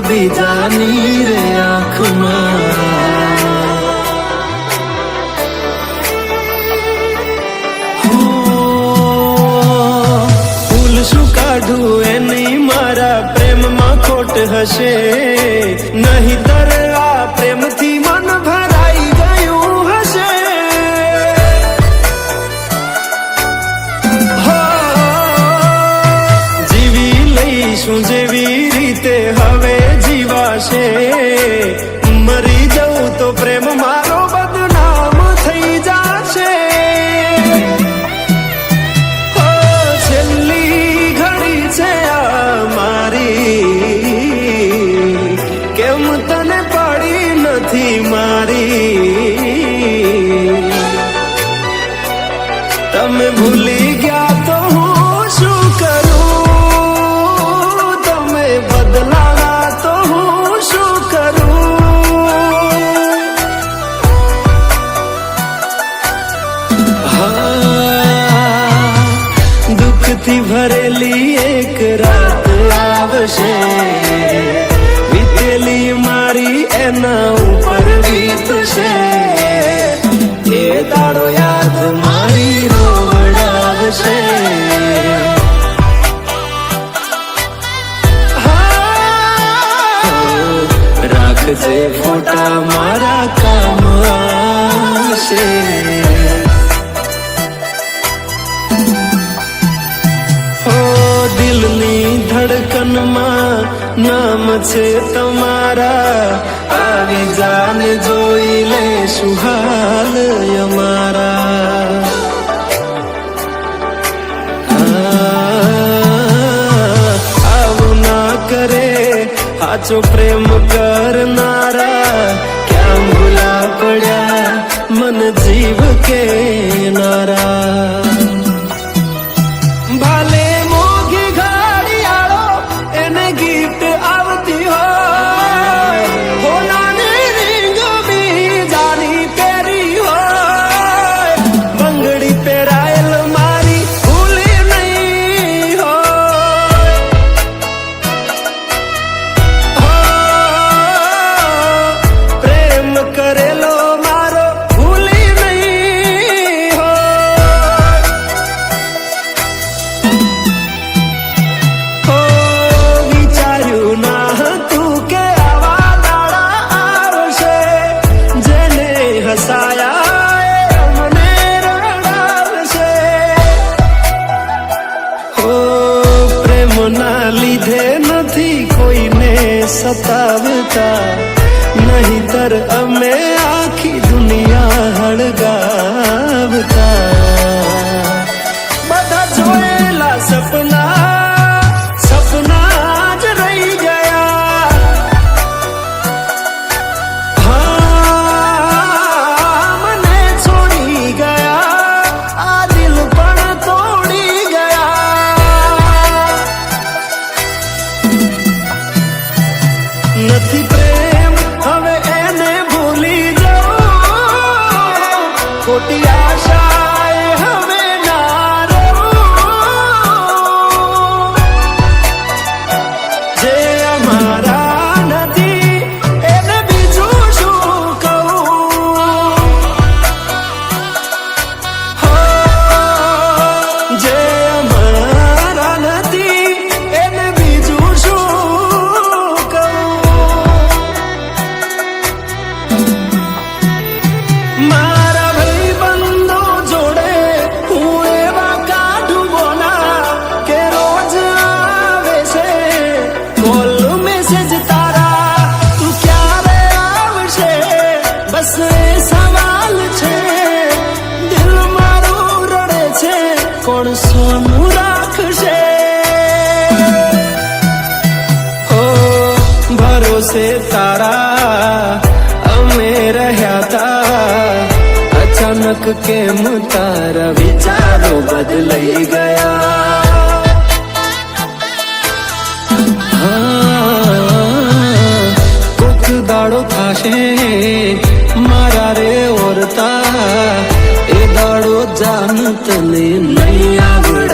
બીજાની રે આંખમાં. ફૂલ શું કાઢું એની મારા પ્રેમમાં ખોટ હશે. નહીતર આ પ્રેમથી મન ભરાઈ ગયું હશે. જીવી લઈશું જેવી રીતે હવે. જીવાશે મરી જવું તો પ્રેમ મારો બદનામ થઈ જશે. છેલ્લી ઘડી છે આ મારી. કેમ તને પડી નથી મારી? ભરેલી એક રાત આવશે વીતેલી મારી એના ઉપર વીતશે એ તારો યાદ મારી રોવડાવશે રાખજે ફોટા મારા કામ આવશે ધડકનમાં નામ છે તમારા. આવી જાને જોઈ લે સુહાલ અમારા. આવું ના કરે, સાચો પ્રેમ કરનારા સતાવતા નહીતર અમે આખી દુનિયા હળગાવતા. ખોટી બસ એ છે, દિલ મારું છે, કોણ સોનું રાખશે? ઓ ભરોસે તારા, અમે રહ્યા તા, અચાનક કેમ તારા વિચારો બદલાઈ ગયા? જાન તને નહીં આવે.